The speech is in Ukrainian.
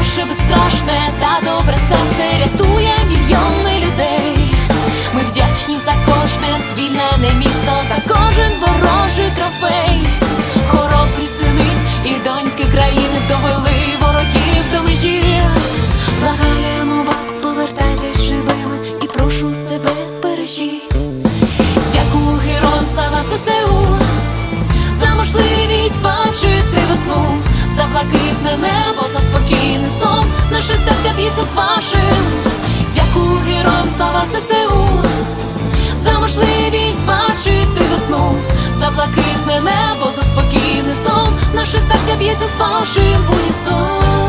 ваше безстрашне та добре серце рятує мільйони людей. Ми вдячні за кожне звільнене місто, за кожен ворожий трофей. Хоробрі сини і доньки країни довели ворогів до межі. Благаємо вас, повертайтесь живими і прошу себе бережіть. Блакитне небо, за спокійний сон, наше серця б'ється з вашим. Дякую героям слава ССУ, за можливість бачити весну, за блакитне небо, за спокійний сон, наше серця б'ється з вашим в унісон.